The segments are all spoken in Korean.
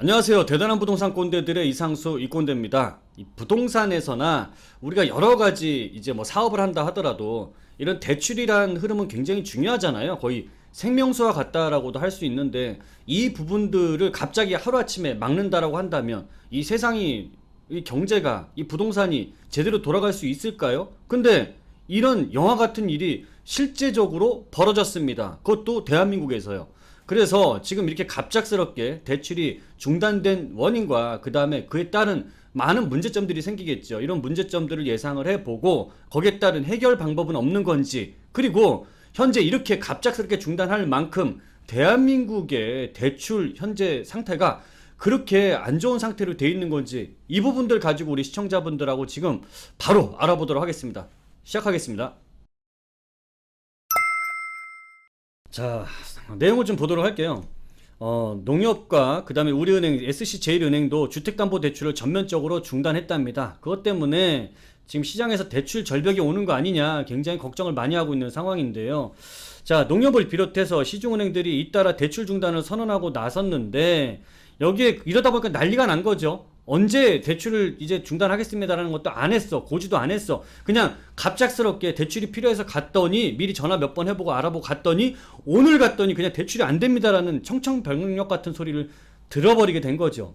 안녕하세요. 대단한 부동산 꼰대들의 이상수 이꼰대입니다. 이 부동산에서나 우리가 여러 가지 이제 뭐 사업을 한다 하더라도 이런 대출이란 흐름은 굉장히 중요하잖아요. 거의 생명수와 같다라고도 할 수 있는데 이 부분들을 갑자기 하루아침에 막는다라고 한다면 이 세상이 이 경제가 이 부동산이 제대로 돌아갈 수 있을까요? 근데 이런 영화 같은 일이 실제적으로 벌어졌습니다. 그것도 대한민국에서요. 그래서 지금 이렇게 갑작스럽게 대출이 중단된 원인과 그 다음에 그에 따른 많은 문제점들이 생기겠죠. 이런 문제점들을 예상을 해보고 거기에 따른 해결 방법은 없는 건지 그리고 현재 이렇게 갑작스럽게 중단할 만큼 대한민국의 대출 현재 상태가 그렇게 안 좋은 상태로 돼 있는 건지 이 부분들 가지고 우리 시청자분들하고 지금 바로 알아보도록 하겠습니다. 시작하겠습니다. 자, 내용을 좀 보도록 할게요. 어, 농협과 그 다음에 우리은행, SC제일은행도 주택담보대출을 전면적으로 중단했답니다. 그것 때문에 지금 시장에서 대출 절벽이 오는 거 아니냐 굉장히 걱정을 많이 하고 있는 상황인데요. 자, 농협을 비롯해서 시중은행들이 잇따라 대출 중단을 선언하고 나섰는데 여기에 이러다 보니까 난리가 난 거죠. 언제 대출을 이제 중단하겠습니다라는 것도 안 했어. 고지도 안 했어. 그냥 갑작스럽게 대출이 필요해서 갔더니 미리 전화 몇 번 해보고 알아보고 갔더니 오늘 갔더니 그냥 대출이 안 됩니다라는 청청병력 같은 소리를 들어버리게 된 거죠.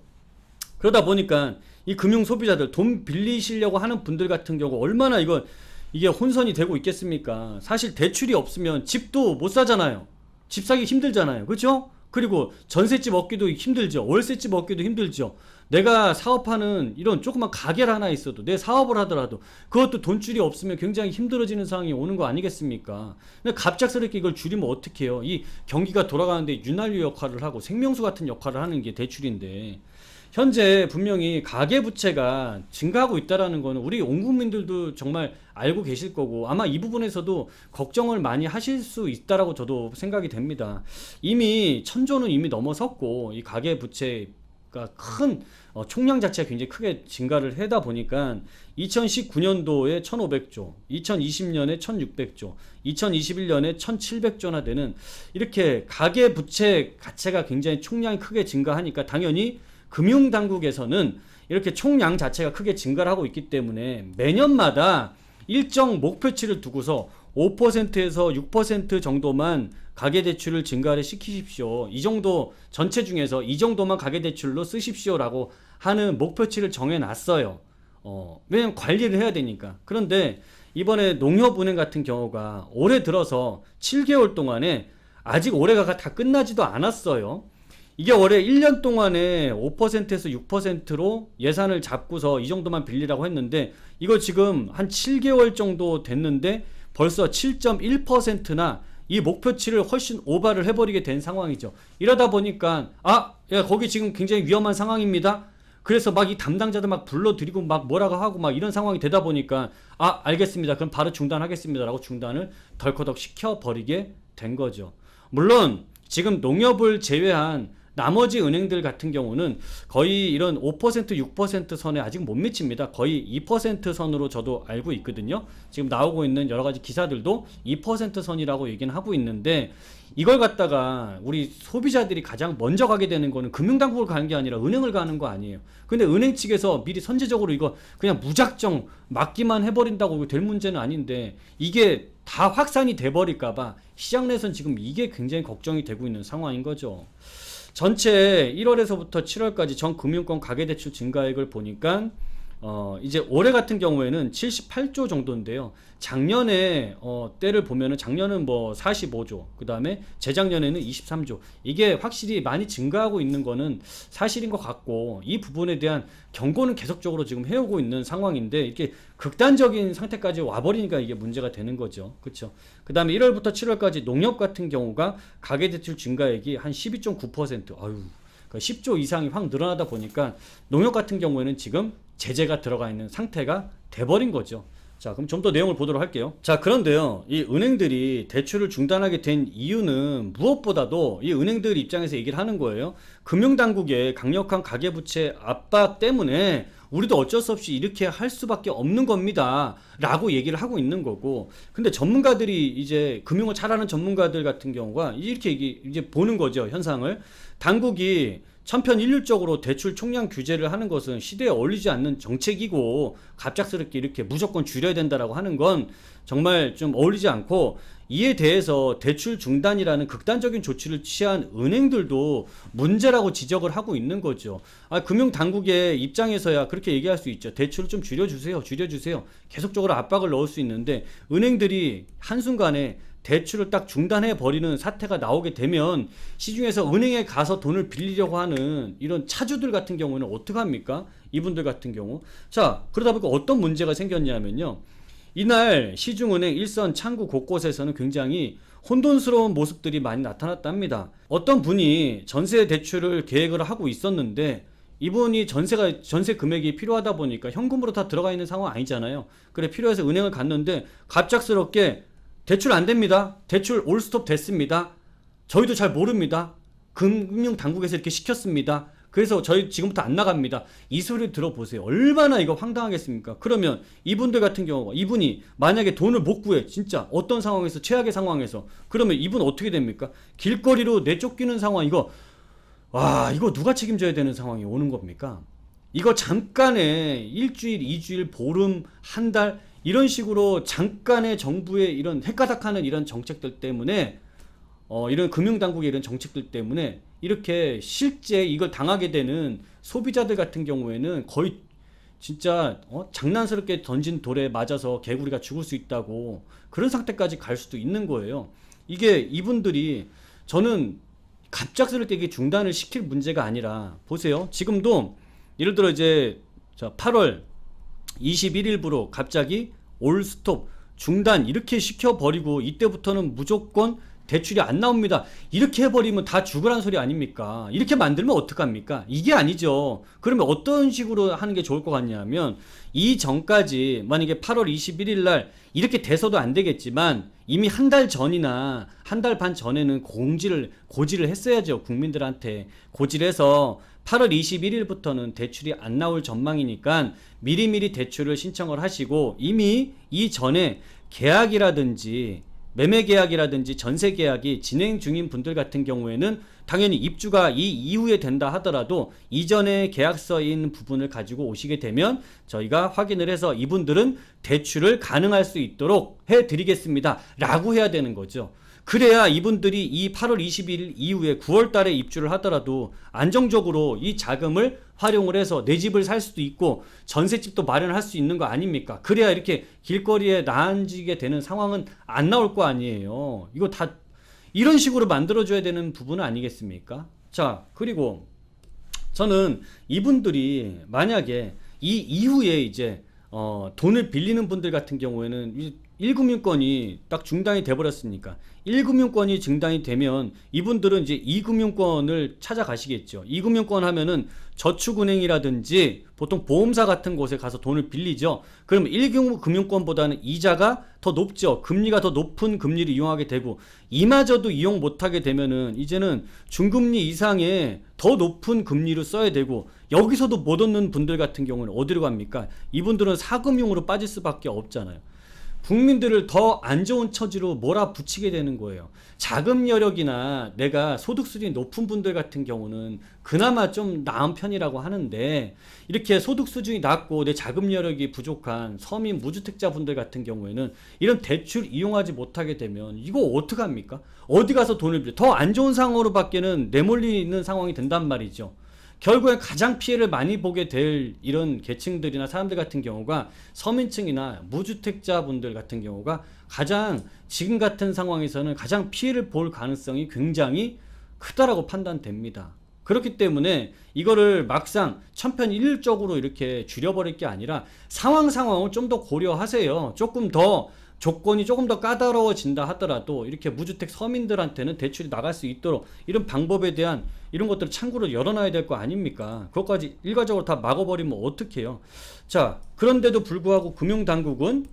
그러다 보니까 이 금융 소비자들 돈 빌리시려고 하는 분들 같은 경우 얼마나 이거 이게 혼선이 되고 있겠습니까? 사실 대출이 없으면 집도 못 사잖아요. 집 사기 힘들잖아요. 그렇죠? 그리고 전셋집 얻기도 힘들죠. 월세집 얻기도 힘들죠. 내가 사업하는 이런 조그만 가게를 하나 있어도 내 사업을 하더라도 그것도 돈줄이 없으면 굉장히 힘들어지는 상황이 오는 거 아니겠습니까? 근데 갑작스럽게 이걸 줄이면 어떻게 해요? 이 경기가 돌아가는데 윤활유 역할을 하고 생명수 같은 역할을 하는 게 대출인데 현재 분명히 가계 부채가 증가하고 있다라는 거는 우리 온 국민들도 정말 알고 계실 거고 아마 이 부분에서도 걱정을 많이 하실 수 있다라고 저도 생각이 됩니다. 이미 천조는 이미 넘어섰고 이 가계 부채 가 큰 어, 총량 자체가 굉장히 크게 증가를 하다 보니까 2019년도에 1,500조, 2020년에 1,600조, 2021년에 1,700조나 되는 이렇게 가계 부채 자체가 굉장히 총량이 크게 증가하니까 당연히 금융 당국에서는 이렇게 총량 자체가 크게 증가를 하고 있기 때문에 매년마다 일정 목표치를 두고서 5%에서 6% 정도만 가계대출을 증가를 시키십시오. 이 정도 전체 중에서 이 정도만 가계대출로 쓰십시오라고 하는 목표치를 정해놨어요. 어, 왜냐면 관리를 해야 되니까. 그런데 이번에 농협은행 같은 경우가 올해 들어서 7개월 동안에 아직 올해가 다 끝나지도 않았어요. 이게 올해 1년 동안에 5%에서 6%로 예산을 잡고서 이 정도만 빌리라고 했는데 이거 지금 한 7개월 정도 됐는데 벌써 7.1%나 이 목표치를 훨씬 오바를 해버리게 된 상황이죠. 이러다 보니까 아, 야 거기 지금 굉장히 위험한 상황입니다. 그래서 막 이 담당자들 막 불러들이고 막 뭐라고 하고 막 이런 상황이 되다 보니까 아 알겠습니다. 그럼 바로 중단하겠습니다라고 중단을 덜커덕 시켜버리게 된 거죠. 물론 지금 농협을 제외한 나머지 은행들 같은 경우는 거의 이런 5% 6% 선에 아직 못 미칩니다. 거의 2% 선으로 저도 알고 있거든요. 지금 나오고 있는 여러 가지 기사들도 2% 선이라고 얘기는 하고 있는데 이걸 갖다가 우리 소비자들이 가장 먼저 가게 되는 거는 금융당국을 가는 게 아니라 은행을 가는 거 아니에요. 근데 은행 측에서 미리 선제적으로 이거 그냥 무작정 막기만 해버린다고 될 문제는 아닌데 이게 다 확산이 돼버릴까봐 시장 내선 지금 이게 굉장히 걱정이 되고 있는 상황인 거죠. 전체 1월에서부터 7월까지 전 금융권 가계대출 증가액을 보니까 어 이제 올해 같은 경우에는 78조 정도인데요. 작년에 어 때를 보면은 작년은 뭐 45조, 그 다음에 재작년에는 23조. 이게 확실히 많이 증가하고 있는 거는 사실인 것 같고 이 부분에 대한 경고는 계속적으로 지금 해오고 있는 상황인데 이렇게 극단적인 상태까지 와버리니까 이게 문제가 되는 거죠. 그렇죠? 그 다음에 1월부터 7월까지 농협 같은 경우가 가계대출 증가액이 한 12.9%. 아유. 10조 이상이 확 늘어나다 보니까 농협 같은 경우에는 지금 제재가 들어가 있는 상태가 돼버린 거죠. 자, 그럼 좀 더 내용을 보도록 할게요. 자, 그런데요, 이 은행들이 대출을 중단하게 된 이유는 무엇보다도 이 은행들 입장에서 얘기를 하는 거예요. 금융당국의 강력한 가계부채 압박 때문에 우리도 어쩔 수 없이 이렇게 할 수밖에 없는 겁니다. 라고 얘기를 하고 있는 거고. 근데 전문가들이 이제 금융을 잘 아는 전문가들 같은 경우가 이렇게 이제 보는 거죠, 현상을. 당국이 천편일률적으로 대출 총량 규제를 하는 것은 시대에 어울리지 않는 정책이고 갑작스럽게 이렇게 무조건 줄여야 된다라고 하는 건 정말 좀 어울리지 않고 이에 대해서 대출 중단이라는 극단적인 조치를 취한 은행들도 문제라고 지적을 하고 있는 거죠. 아, 금융 당국의 입장에서야 그렇게 얘기할 수 있죠. 대출을 좀 줄여주세요. 줄여주세요. 계속적으로 압박을 넣을 수 있는데 은행들이 한순간에 대출을 딱 중단해 버리는 사태가 나오게 되면 시중에서 은행에 가서 돈을 빌리려고 하는 이런 차주들 같은 경우는 어떻게 합니까? 이분들 같은 경우. 자, 그러다 보니까 어떤 문제가 생겼냐면요. 이날 시중은행 일선 창구 곳곳에서는 굉장히 혼돈스러운 모습들이 많이 나타났답니다. 어떤 분이 전세 대출을 계획을 하고 있었는데 이분이 전세가 전세 금액이 필요하다 보니까 현금으로 다 들어가 있는 상황 아니잖아요. 그래 필요해서 은행을 갔는데 갑작스럽게 대출 안 됩니다. 대출 올스톱 됐습니다. 저희도 잘 모릅니다. 금융 당국에서 이렇게 시켰습니다. 그래서 저희 지금부터 안 나갑니다. 이 소리 들어보세요. 얼마나 이거 황당하겠습니까? 그러면 이분들 같은 경우 이분이 만약에 돈을 못 구해 진짜 어떤 상황에서 최악의 상황에서 그러면 이분 어떻게 됩니까? 길거리로 내쫓기는 상황 이거 와 이거 누가 책임져야 되는 상황이 오는 겁니까? 이거 잠깐의 일주일, 이주일, 보름, 한 달 이런 식으로 잠깐의 정부의 이런 헷가닥하는 이런 정책들 때문에 어, 이런 금융당국의 이런 정책들 때문에 이렇게 실제 이걸 당하게 되는 소비자들 같은 경우에는 거의 진짜 어? 장난스럽게 던진 돌에 맞아서 개구리가 죽을 수 있다고 그런 상태까지 갈 수도 있는 거예요. 이게 이분들이 저는 갑작스럽게 이게 중단을 시킬 문제가 아니라 보세요. 지금도 예를 들어 이제 자 8월 21일부로 갑자기 올 스톱 중단 이렇게 시켜버리고 이때부터는 무조건 대출이 안 나옵니다. 이렇게 해버리면 다 죽으란 소리 아닙니까? 이렇게 만들면 어떡합니까? 이게 아니죠. 그러면 어떤 식으로 하는 게 좋을 것 같냐면 이 전까지 만약에 8월 21일 날 이렇게 돼서도 안 되겠지만 이미 한 달 전이나 한 달 반 전에는 공지를 고지를 했어야죠. 국민들한테 고지를 해서 8월 21일부터는 대출이 안 나올 전망이니까 미리미리 대출을 신청을 하시고 이미 이전에 계약이라든지 매매 계약이라든지 전세 계약이 진행 중인 분들 같은 경우에는 당연히 입주가 이 이후에 된다 하더라도 이전에 계약서에 있는 부분을 가지고 오시게 되면 저희가 확인을 해서 이분들은 대출을 가능할 수 있도록 해 드리겠습니다. 라고 해야 되는 거죠. 그래야 이분들이 이 8월 21일 이후에 9월 달에 입주를 하더라도 안정적으로 이 자금을 활용을 해서 내 집을 살 수도 있고 전셋집도 마련할 수 있는 거 아닙니까? 그래야 이렇게 길거리에 나앉게 되는 상황은 안 나올 거 아니에요. 이거 다 이런 식으로 만들어줘야 되는 부분은 아니겠습니까? 자, 그리고 저는 이분들이 만약에 이 이후에 이제 어, 돈을 빌리는 분들 같은 경우에는 이 1금융권이 딱 중단이 돼버렸으니까 1금융권이 중단이 되면 이분들은 이제 2금융권을 찾아가시겠죠. 2금융권 하면은 저축은행이라든지 보통 보험사 같은 곳에 가서 돈을 빌리죠. 그럼 1금융권보다는 이자가 더 높죠. 금리가 더 높은 금리를 이용하게 되고 이마저도 이용 못하게 되면은 이제는 중금리 이상의 더 높은 금리를 써야 되고 여기서도 못 얻는 분들 같은 경우는 어디로 갑니까? 이분들은 사금융으로 빠질 수밖에 없잖아요. 국민들을 더 안 좋은 처지로 몰아붙이게 되는 거예요. 자금 여력이나 내가 소득 수준이 높은 분들 같은 경우는 그나마 좀 나은 편이라고 하는데 이렇게 소득 수준이 낮고 내 자금 여력이 부족한 서민 무주택자 분들 같은 경우에는 이런 대출 이용하지 못하게 되면 이거 어떡합니까? 어디 가서 돈을 빌려 더 안 좋은 상황으로 밖에는 내몰리는 상황이 된단 말이죠. 결국에 가장 피해를 많이 보게 될 이런 계층들이나 사람들 같은 경우가 서민층이나 무주택자분들 같은 경우가 가장 지금 같은 상황에서는 가장 피해를 볼 가능성이 굉장히 크다라고 판단됩니다. 그렇기 때문에 이거를 막상 천편일률적으로 이렇게 줄여버릴 게 아니라 상황 상황을 좀 더 고려하세요. 조금 더 조건이 조금 더 까다로워진다 하더라도 이렇게 무주택 서민들한테는 대출이 나갈 수 있도록 이런 방법에 대한 이런 것들을 창구를 열어놔야 될 거 아닙니까? 그것까지 일괄적으로 다 막아버리면 어떡해요? 자, 그런데도 불구하고 금융당국은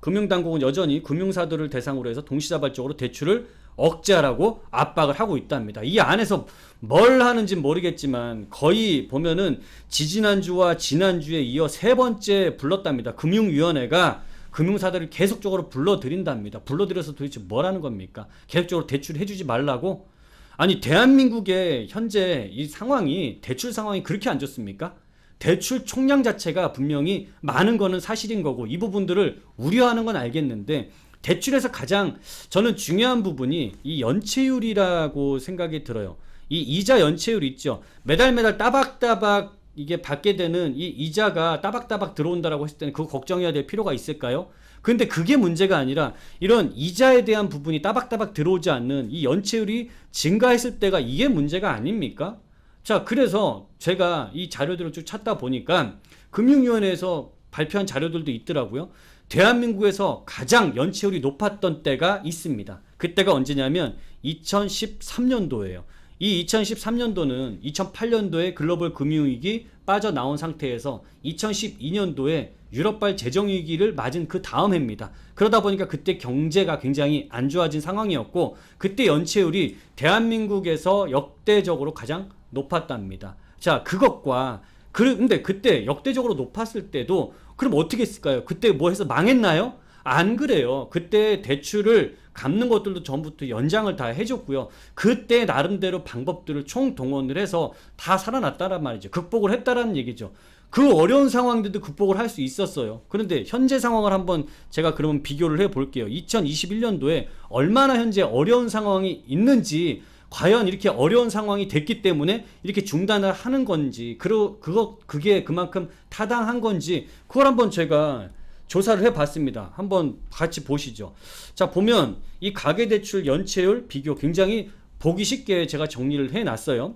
금융당국은 여전히 금융사들을 대상으로 해서 동시다발적으로 대출을 억제하라고 압박을 하고 있답니다. 이 안에서 뭘 하는지 모르겠지만 거의 보면은 지지난주와 지난주에 이어 세 번째 불렀답니다. 금융위원회가 금융사들을 계속적으로 불러들인답니다. 불러들여서 도대체 뭐라는 겁니까? 계속적으로 대출해주지 말라고? 아니 대한민국의 현재 이 상황이 대출 상황이 그렇게 안 좋습니까? 대출 총량 자체가 분명히 많은 거는 사실인 거고 이 부분들을 우려하는 건 알겠는데 대출에서 가장 저는 중요한 부분이 이 연체율이라고 생각이 들어요. 이 이자 연체율 있죠. 매달 매달 따박따박 이게 받게 되는 이 이자가 따박따박 들어온다라고 했을 때는 그거 걱정해야 될 필요가 있을까요? 근데 그게 문제가 아니라 이런 이자에 대한 부분이 따박따박 들어오지 않는 이 연체율이 증가했을 때가 이게 문제가 아닙니까? 자, 그래서 제가 이 자료들을 쭉 찾다 보니까 금융위원회에서 발표한 자료들도 있더라고요. 대한민국에서 가장 연체율이 높았던 때가 있습니다. 그때가 언제냐면 2013년도예요. 이 2013년도는 2008년도에 글로벌 금융위기 빠져나온 상태에서 2012년도에 유럽발 재정위기를 맞은 그 다음 해입니다. 그러다 보니까 그때 경제가 굉장히 안 좋아진 상황이었고 그때 연체율이 대한민국에서 역대적으로 가장 높았답니다. 자, 그것과 그 근데 그때 역대적으로 높았을 때도 그럼 어떻게 했을까요? 그때 뭐 해서 망했나요? 안 그래요. 그때 대출을 갚는 것들도 전부터 연장을 다 해줬고요. 그때 나름대로 방법들을 총동원을 해서 다 살아났다란 말이죠. 극복을 했다라는 얘기죠. 그 어려운 상황들도 극복을 할 수 있었어요. 그런데 현재 상황을 한번 제가 그러면 비교를 해 볼게요. 2021년도에 얼마나 현재 어려운 상황이 있는지 과연 이렇게 어려운 상황이 됐기 때문에 이렇게 중단을 하는 건지 그러, 그거 그게 그만큼 타당한 건지 그걸 한번 제가 조사를 해봤습니다. 한번 같이 보시죠. 자 보면 이 가계대출 연체율 비교 굉장히 보기 쉽게 제가 정리를 해놨어요.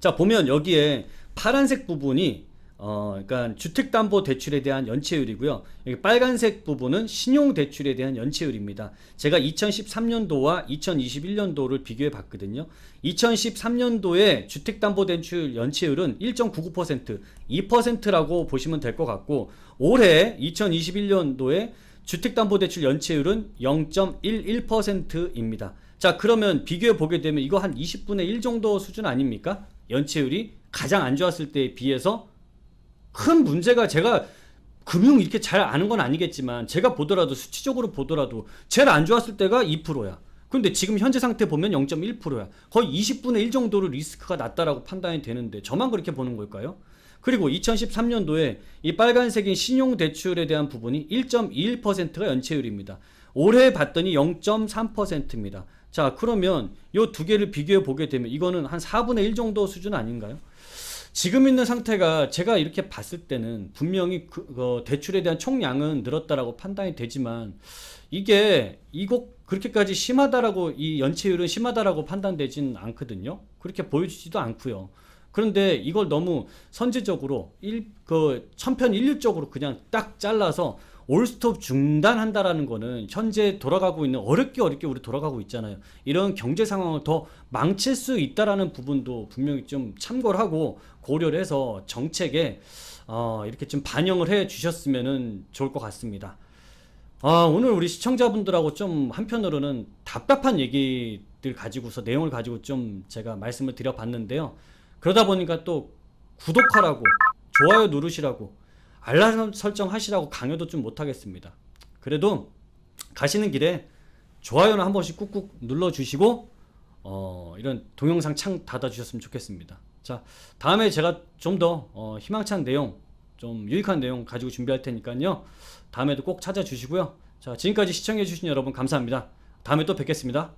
자 보면 여기에 파란색 부분이 어, 그러니까 주택담보대출에 대한 연체율이고요. 여기 빨간색 부분은 신용대출에 대한 연체율입니다. 제가 2013년도와 2021년도를 비교해 봤거든요. 2013년도에 주택담보대출 연체율은 1.99%, 2%라고 보시면 될 것 같고 올해 2021년도에 주택담보대출 연체율은 0.11%입니다. 자, 그러면 비교해 보게 되면 이거 한 20분의 1 정도 수준 아닙니까? 연체율이 가장 안 좋았을 때에 비해서 큰 문제가 제가 금융 이렇게 잘 아는 건 아니겠지만 제가 보더라도 수치적으로 보더라도 제일 안 좋았을 때가 2%야. 근데 지금 현재 상태 보면 0.1%야. 거의 20분의 1 정도로 리스크가 낮다라고 판단이 되는데 저만 그렇게 보는 걸까요? 그리고 2013년도에 이 빨간색인 신용대출에 대한 부분이 1.21%가 연체율입니다. 올해 봤더니 0.3%입니다. 자, 그러면 이 두 개를 비교해 보게 되면 이거는 한 4분의 1 정도 수준 아닌가요? 지금 있는 상태가 제가 이렇게 봤을 때는 분명히 그, 어, 대출에 대한 총량은 늘었다라고 판단이 되지만 이게 이거 그렇게까지 심하다라고 이 연체율은 심하다라고 판단되진 않거든요. 그렇게 보여지지도 않고요. 그런데 이걸 너무 선제적으로 일, 그 천편일률적으로 그냥 딱 잘라서 올스톱 중단한다라는 거는 현재 돌아가고 있는 어렵게 어렵게 우리 돌아가고 있잖아요. 이런 경제 상황을 더 망칠 수 있다라는 부분도 분명히 좀 참고를 하고 고려를 해서 정책에 어, 이렇게 좀 반영을 해 주셨으면 좋을 것 같습니다. 아, 오늘 우리 시청자분들하고 좀 한편으로는 답답한 얘기들 가지고서 내용을 가지고 좀 제가 말씀을 드려봤는데요. 그러다 보니까 또 구독하라고 좋아요 누르시라고 알람 설정 하시라고 강요도 좀 못하겠습니다. 그래도 가시는 길에 좋아요는 한 번씩 꾹꾹 눌러주시고 어, 이런 동영상 창 닫아주셨으면 좋겠습니다. 자 다음에 제가 좀더 어, 희망찬 내용 좀 유익한 내용 가지고 준비할 테니까요. 다음에도 꼭 찾아주시고요. 자 지금까지 시청해주신 여러분 감사합니다. 다음에 또 뵙겠습니다.